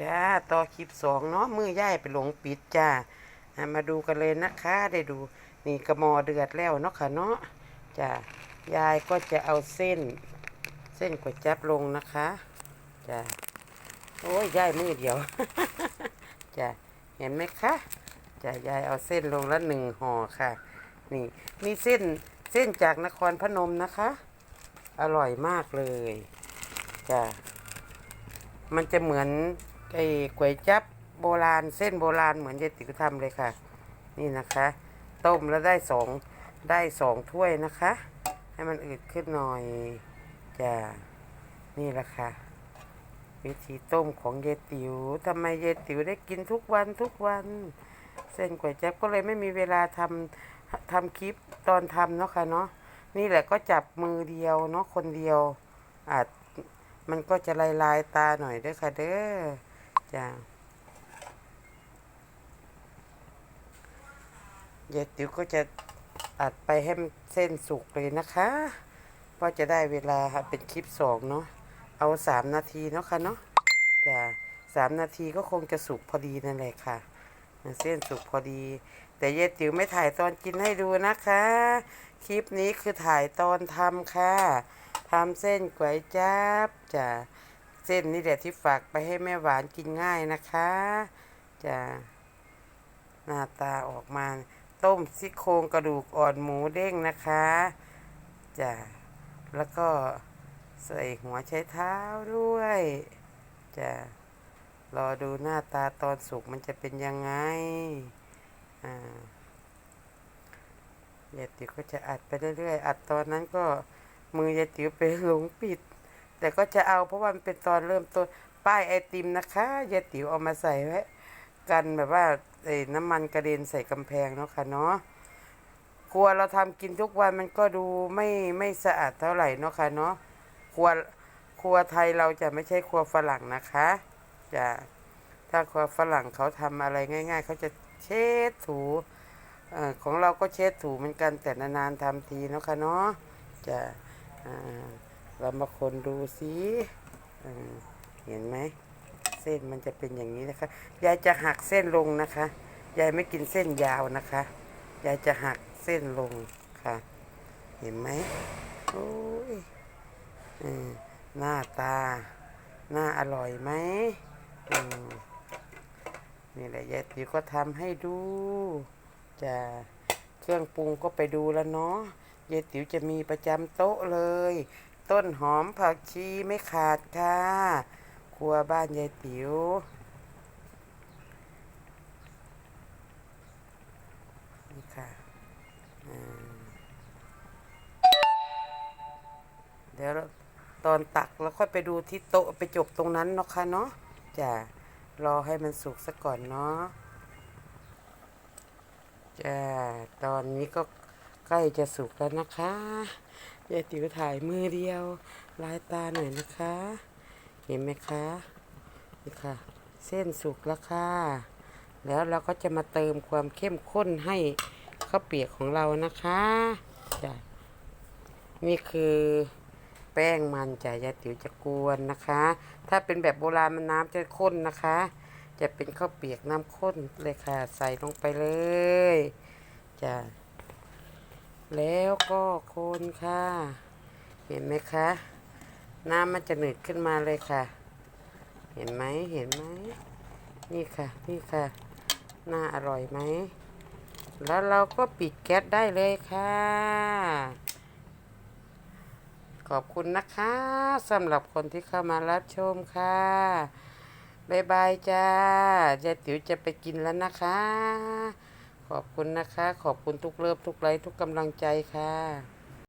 จ้าต่อคลิปสองเนาะมือย่ายไปหลงปิดจ้าอะมาดูกันเลยนะคะได้ดูนี่กระมอเดือดแล้วเนาะค่ะเนาะจ้ายายก็จะเอาเส้น เส้นก๋วยจั๊บลงนะคะจ้าโอ้ยยายมือเดียวจ้าเห็นไหมคะจ้ายายเอาเส้นลงละหนึ่งห่อค่ะ นี่มีเส้นเส้นจากนครพนมนะคะ อร่อยมากเลยจ้ามันจะเหมือน ไอ้ก๋วยจับโบราณเส้นโบราณเหมือนยายติ๋วทำเลยค่ะ นี่นะคะ ต้มแล้วได้สองได้สองถ้วยนะคะ ให้มันอืดขึ้นหน่อยจ้ะนี่แหละค่ะ วิธีต้มของยายติ๋วทำไมยายติ๋วได้กินทุกวันทุกวัน เส้นก๋วยจับก็เลยไม่มีเวลาทำทำคลิปตอนทำเนาะค่ะเนาะนี่แหละก็จับมือเดียวเนาะคนเดียวอาจมันก็จะลายลายตาหน่อยด้อค่ะเด้อ จ้ายายติ๋วก็จะอัดไปให้เส้นสุกเลยนะคะเพราะจะได้เวลาเป็นคลิปสองเนาะเอาสามนาทีเนาะค่ะเนาะจ้าสามนาทีก็คงจะสุกพอดีนั่นแหละค่ะ เส้นสุกพอดี แต่ยายติ๋วไม่ถ่ายตอนกินให้ดูนะคะ คลิปนี้คือถ่ายตอนทำค่ะทำเส้นก๋วยจั๊บจ้ะ เส้นนี่แหละที่ฝากไปให้แม่หวานกินง่ายนะคะจะหน้าตาออกมา ต้มซี่โครงกระดูกอ่อนหมูเด้งนะคะจะแล้วก็ใส่หัวใช้เท้าด้วยจะรอดูหน้าตาตอนสุกมันจะเป็นยังไงอ่าเยติ๋วก็จะอัดไปเรื่อยๆ อัดตอนนั้นก็มือยายติ๋วไปหลงปิด แต่ก็จะเอาเพราะว่ามันเป็นตอนเริ่มต้นป้ายไอติมนะคะยายติ๋วเอามาใส่ไว้กันแบบว่าไอ้น้ำมันกระเด็นใส่กำแพงเนาะค่ะเนาะครัวเราทำกินทุกวันมันก็ดูไม่ไม่สะอาดเท่าไหร่เนาะค่ะเนาะครัวครัวไทยเราจะไม่ใช่ครัวฝรั่งนะคะจะถ้าครัวฝรั่งเขาทำอะไรง่าย ๆเขาจะเช็ดถูเออของเราก็เช็ดถูเหมือนกันแต่นานๆทำทีเนาะค่ะเนาะจะอ่า เรามาคนดูสิเห็นไหมเส้นมันจะเป็นอย่างนี้นะคะยายจะหักเส้นลงนะคะยายไม่กินเส้นยาวนะคะยายจะหักเส้นลงค่ะ เห็นไหมโอ้ยอหน้าตาหน้าอร่อยไหมอืมนี่แหละยายติ๋วก็ทำให้ดูจะเครื่องปรุงก็ไปดูแล้วเนาะยายติ๋วจะมีประจำโต๊ะเลย ต้นหอมผักชีไม่ขาดค่ะ ครัวบ้านยายติ๋วนี่ค่ะเดี๋ยวตอนตักแล้วค่อยไปดูที่โต๊ะไปจบตรงนั้นเนาะค่ะเนาะจ้ะรอให้มันสุกซะก่อนเนาะจ้าตอนนี้ก็ใกล้จะสุกแล้วนะคะ ยายติ๋วถ่ายมือเดียวลายตาหน่อยนะคะ เห็นไหมคะนี่ค่ะ เส้นสุกแล้วค่ะ แล้วเราก็จะมาเติมความเข้มข้นให้ข้าวเปียกของเรานะคะจ้ะนี่คือแป้งมันจ้ะยายติ๋วจะกวนนะคะ ถ้าเป็นแบบโบราณมันน้ำจะข้นนะคะ จะเป็นข้าวเปียกน้ำข้นเลยค่ะ ใส่ลงไปเลยจ้ะ แล้วก็คนค่ะ เห็นไหมคะ น้ำมันจะหนืดขึ้นมาเลยค่ะ เห็นไหมเห็นไหมนี่ค่ะนี่ค่ะ น่าอร่อยไหม แล้วเราก็ปิดแก๊สได้เลยค่ะ ขอบคุณนะคะสำหรับคนที่เข้ามารับชมค่ะบ๊ายบายจ้ายายติ๋วจะไปกินแล้วนะคะ ขอบคุณนะคะ ขอบคุณทุกเลิฟทุกไลค์ทุกกำลังใจค่ะ